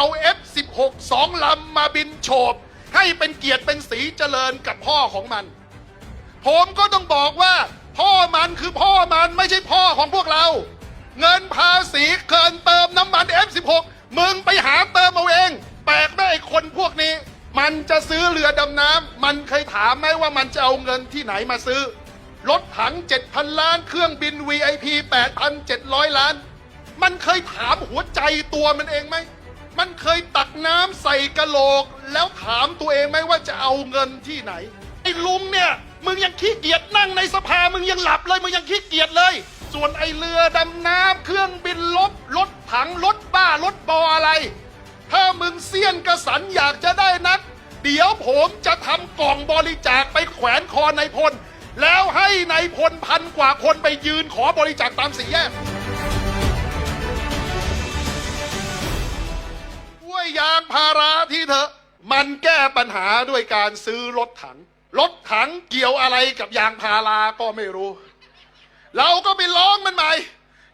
เอา F16 สองลำมาบินโฉบ ให้เป็นเกียรติเป็นสีเจริญกับพ่อของมัน ผมก็ต้องบอกว่า พ่อมันคือพ่อมันไม่ใช่พ่อของพวกเรา เงินภาษีเกินเติมน้ำมัน F16 มึงไปหาเติมเอาเอง แปลกไหมไอ้คนพวกนี้ มันจะซื้อเรือดำน้ำมันเคยถามไหมว่ามันจะเอาเงินที่ไหนมาซื้อรถถัง 7,000 ล้าน เครื่องบิน VIP 8,700 ล้าน มันเคยถามหัวใจตัวมันเองไหม มันเคยตักน้ำใส่กะโหลก แล้วถามตัวเองไหมว่าจะเอาเงินที่ไหน ไอ้ลุงเนี่ยมึงยังขี้เกียจนั่งในสภามึงยังหลับเลยมึงยังขี้เกียจเลย ส่วนไอ้เรือดำน้ำเครื่องบินลบรถถังรถบ้ารถบออะไร ถ้ามึงเสี้ยนกระสันอยากจะได้นัก เดี๋ยวผมจะทำกล่องบริจาคไปแขวนคอนายพล แล้วให้ในายพลพันกว่าคนไปยืนขอบริจาคตามสี่แยก มันแก้ปัญหาด้วยการซื้อรถถัง รถถังเกี่ยวอะไรกับยางพาราก็ไม่รู้ เราก็ไปร้องมันใหม่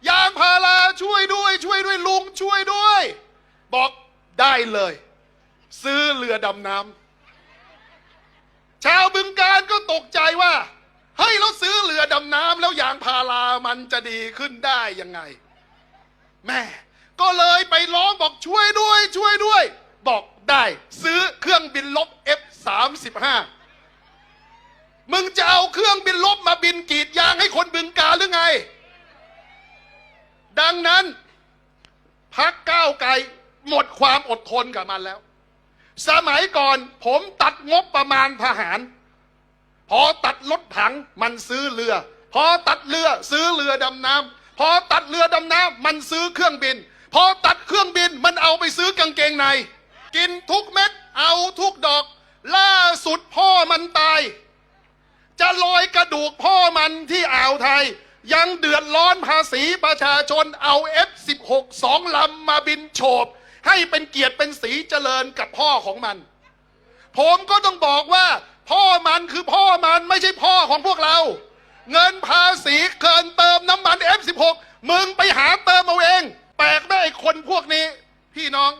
ยางพาราช่วยด้วย ช่วยด้วยลุงช่วยด้วย บอกได้เลย ซื้อเรือดำน้ำชาวบึงการก็ตกใจว่า เฮ้ยเราซื้อเรือดำน้ำแล้วยางพารามันจะดีขึ้นได้ยังไง แม่ ก็เลยไปร้องบอกช่วยด้วย ช่วยด้วย บอก ได้ ซื้อเครื่องบินลบ F35 มึงจะเอาเครื่องบินลบมาบินกีดยางให้คนบึงกาหรือไง ดังนั้นพักก้าวไกลหมดความอดทนกับมันแล้ว สมัยก่อนผมตัดงบประมาณทหาร พอตัดรถถังมันซื้อเรือ พอตัดเรือซื้อเรือดำน้ำพอตัดเรือดำน้ำมันซื้อเครื่องบิน พอตัดเครื่องบินมันเอาไปซื้อกางเกงใน กินทุกเม็ด เอาทุกดอก ล่าสุดพ่อมันตาย จะลอยกระดูกพ่อมันที่อ่าวไทย ยังเดือดร้อนภาษีประชาชนเอา F16 สองลำมาบินโฉบ ให้เป็นเกียรติเป็นสีเจริญกับพ่อของมัน ผมก็ต้องบอกว่า พ่อมันคือพ่อมันไม่ใช่พ่อของพวกเรา เงินภาษีเกินเติมน้ำมัน F16 มึงไปหาเติมเอาเอง แปลกไหมไอ้คนพวกนี้ พี่น้อง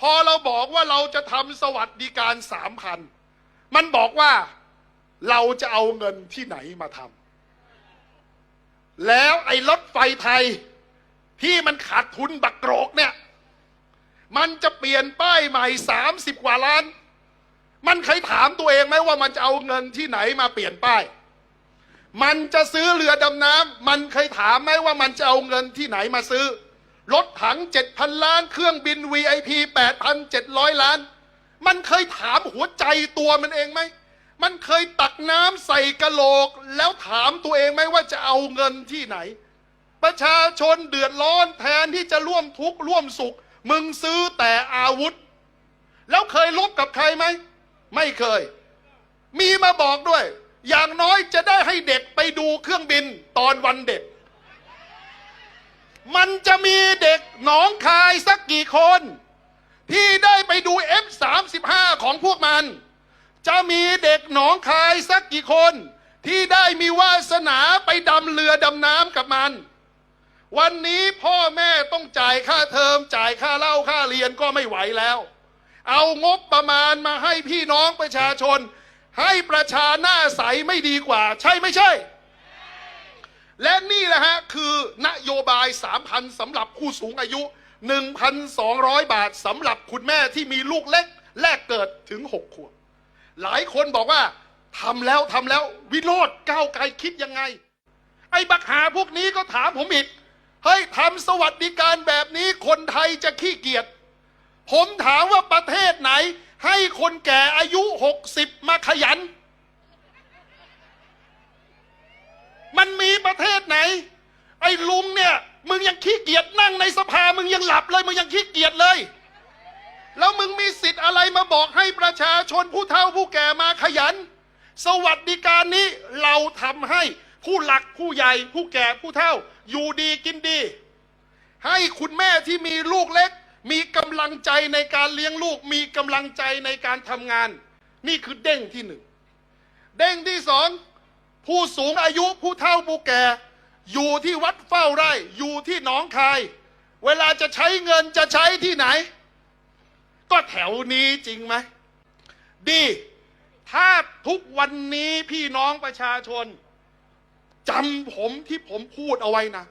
พอเราบอกว่าเราจะทำสวัสดิ การสามพันมันบอกว่าเราจะเอาเงินที่ไหนมาทำแล้วไอ้รถไฟไทยที่มันขาดทุนบักโกรกเนี่ย มันจะเปลี่ยนป้ายใหม่30กว่าล้าน มันเคยถามตัวเองไหมว่ามันจะเอาเงินที่ไหนมาเปลี่ยนป้าย มันจะซื้อเรือดำน้ำมันเคยถามไหมว่ามันจะเอาเงินที่ไหนมาซื้อ รถถัง7,000ล้าน เครื่องบิน VIP 8,700 ล้าน มันเคยถามหัวใจตัวมันเองไหม มันเคยตักน้ำใส่กะโหลก แล้วถามตัวเองไหมว่าจะเอาเงินที่ไหน ประชาชนเดือดร้อนแทนที่จะร่วมทุกข์ร่วมสุข มึงซื้อแต่อาวุธ แล้วเคยลบกับใครไหม ไม่เคย มีมาบอกด้วย อย่างน้อยจะได้ให้เด็กไปดูเครื่องบินตอนวันเด็ก มันจะมีเด็กหนองคายสักกี่คน ที่ได้ไปดู F35 ของพวกมัน จะมีเด็กหนองคายสักกี่คน ที่ได้มีวาสนาไปดำเรือดำน้ำกับมัน วันนี้พ่อแม่ต้องจ่ายค่าเทอมจ่ายค่าเหล้าค่าเรียนก็ไม่ไหวแล้ว เอางบประมาณมาให้พี่น้องประชาชน ให้ประชาหน้าใสไม่ดีกว่า ใช่ไม่ใช่ และนี่แหละฮะคือนโยบาย 3,000สำหรับผู้สูงอายุ 1,200 บาทสำหรับคุณแม่ที่มีลูกเล็ก แรกเกิดถึง 6 ขวบ หลายคนบอกว่าทำแล้วทำแล้ววิโรธก้าวไกลคิดยังไง ไอ้บักหาพวกนี้ก็ถามผมอีกเฮ้ยทำสวัสดิการแบบนี้คนไทยจะขี้เกียจผมถามว่าประเทศไหน ให้คนแก่อายุ 60 มาขยัน มันมีประเทศไหน ไอ้ลุงเนี่ย มึงยังขี้เกียจนั่งในสภา มึงยังหลับเลย มึงยังขี้เกียจเลย แล้วมึงมีสิทธิ์อะไรมาบอกให้ประชาชนผู้เฒ่าผู้แก่มาขยัน สวัสดิการนี้เราทำให้ผู้หลักผู้ใหญ่ผู้แก่ผู้เฒ่า อยู่ดีกินดี ให้คุณแม่ที่มีลูกเล็ก มีกำลังใจในการเลี้ยงลูก มีกำลังใจในการทำงาน นี่คือเด้งที่หนึ่งเด้งที่สองผู้สูงอายุผู้เฒ่าผู้แก่ อยู่ที่วัดเฝ้าไร่ อยู่ที่หนองคาย เวลาจะใช้เงินจะใช้ที่ไหน ก็แถวนี้จริงไหม ดี ถ้าทุกวันนี้พี่น้องประชาชนจำผมที่ผมพูดเอาไว้นะ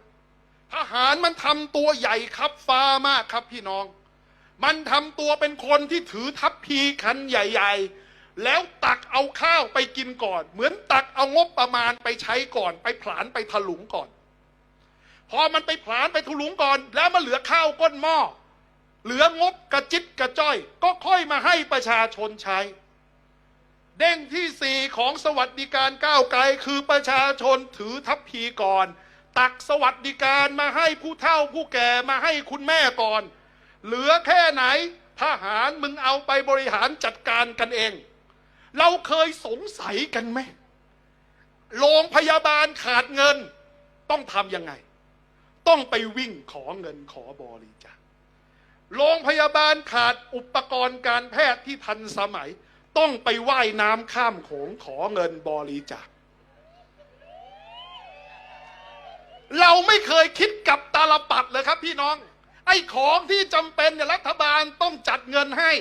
ทหารมันทำตัวใหญ่ครับฟ้ามากครับพี่น้อง มันทำตัวเป็นคนที่ถือทัพพีคันใหญ่ ๆ แล้วตักเอาข้าวไปกินก่อน เหมือนตักเอางบประมาณไปใช้ก่อน ไปผลานไปถลุงก่อน พอมันไปผลานไปถลุงก่อน แล้วมันเหลือข้าวก้นหม้อเหลืองบกระจิตกระจ้อย ก็ค่อยมาให้ประชาชนใช้ เด้งที่สี่ของสวัสดิการก้าวไกลคือประชาชนถือทัพพีก่อน ตักสวัสดิการมาให้ผู้เฒ่าผู้แก่มาให้คุณแม่ก่อน เหลือแค่ไหนทหารมึงเอาไปบริหารจัดการกันเอง เราเคยสงสัยกันไหมโรงพยาบาลขาดเงิน ต้องทำยังไง ต้องไปวิ่งขอเงินขอบริจาคโรงพยาบาลขาดอุปกรณ์การแพทย์ที่ทันสมัย ต้องไปว่ายน้ำข้ามโขงขอเงินบริจาคเราไม่เคยคิดกับตาลปัดเลยครับพี่น้อง ไอ้ของที่จำเป็นเนี่ยรัฐบาลต้องจัดเงินให้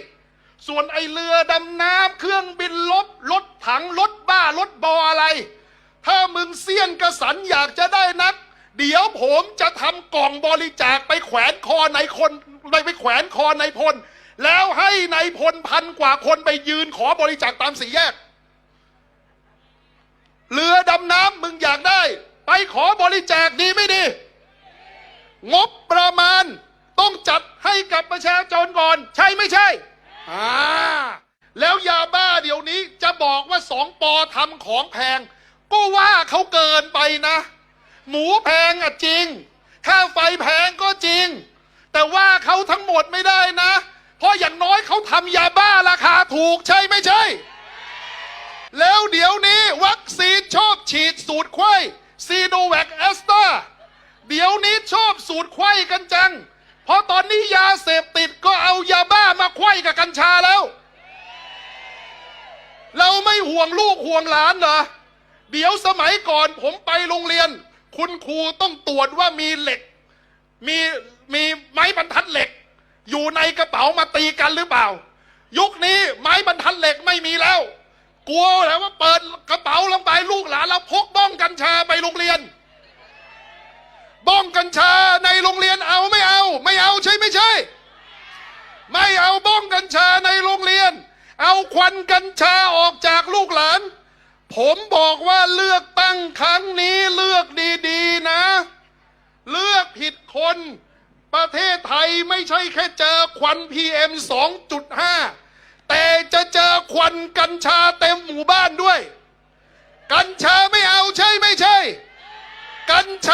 ส่วนไอเรือดำน้ำเครื่องบินลบรถถังรถบ้ารถบออะไร ถ้ามึงเสี้ยนกระสันอยากจะได้นัก เดี๋ยวผมจะทำกล่องบริจาคไปแขวนคอในคนไปไปแขวนคอในพล แล้วให้ในพลพันกว่าคนไปยืนขอบริจาคตามสี่แยก เรือดำน้ำมึงอยากได้ ไปขอบริจาคดีไม่ดี งบประมาณต้องจัดให้กับประชาชนก่อน ใช่ไม่ใช่ อ่าแล้วยาบ้าเดี๋ยวนี้จะบอกว่าสองปอทำของแพง ก็ว่าเขาเกินไปนะ หมูแพงอะจริง ค่าไฟแพงก็จริง แต่ว่าเขาทั้งหมดไม่ได้นะ เพราะอย่างน้อยเขาทำยาบ้าราคาถูกใช่ไม่ใช่ แล้วเดี๋ยวนี้วัคซีนชอบฉีดสูตรไข้ซีโนแวคแอสตาเดี๋ยวนี้ชอบสูตรไข้กันจัง เพราะตอนนี้ยาเสพติดก็เอายาบ้ามาไข้กับกัญชาแล้ว เราไม่ห่วงลูกห่วงหลานเหรอ เดี๋ยวสมัยก่อนผมไปโรงเรียน คุณครูต้องตรวจว่ามีเหล็ก มีมีไม้บรรทัดเหล็ก อยู่ในกระเป๋ามาตีกันหรือเปล่า ยุคนี้ไม้บรรทัดเหล็กไม่มีแล้ว กลัวแล้วว่าเปิดกระเป๋าลงไปลูกหลานเราพกบ้องกัญชาไปโรงเรียน บ้องกัญชาในโรงเรียนเอาไม่เอา ไม่เอาใช่ไม่ใช่ ไม่เอาบ้องกัญชาในโรงเรียน เอาควันกัญชาออกจากลูกหลาน ผมบอกว่าเลือกตั้งครั้งนี้เลือกดีๆนะ เลือกผิดคน ประเทศไทยไม่ใช่แค่เจอควัน PM 2.5 แต่จะเจอควันกัญชาเต็มหมู่บ้านด้วย กัญชาไม่เอาใช่ไม่ใช่ กัญชา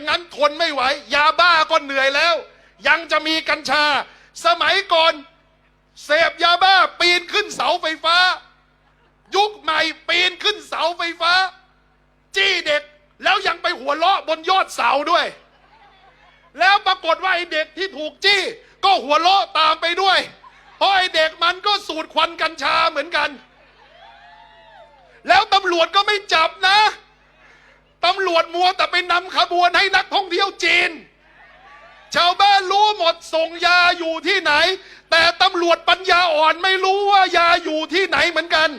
อย่างนั้นทนไม่ไหว ยาบ้าก็เหนื่อยแล้ว ยังจะมีกัญชา สมัยก่อนเสพยาบ้าปีนขึ้นเสาไฟฟ้า ยุคใหม่ปีนขึ้นเสาไฟฟ้า จี้เด็กแล้วยังไปหัวเราะบนยอดเสาด้วย แล้วปรากฏว่าไอ้เด็กที่ถูกจี้ ก็หัวเราะตามไปด้วย เพราะไอ้เด็กมันก็สูดควันกัญชาเหมือนกัน แล้วตำรวจก็ไม่จับนะ ตำรวจมัวแต่ไปนำขบวนให้นักท่องเที่ยวจีน ชาวบ้านรู้หมดส่งยาอยู่ที่ไหน แต่ตำรวจปัญญาอ่อนไม่รู้ว่ายาอยู่ที่ไหนเหมือนกัน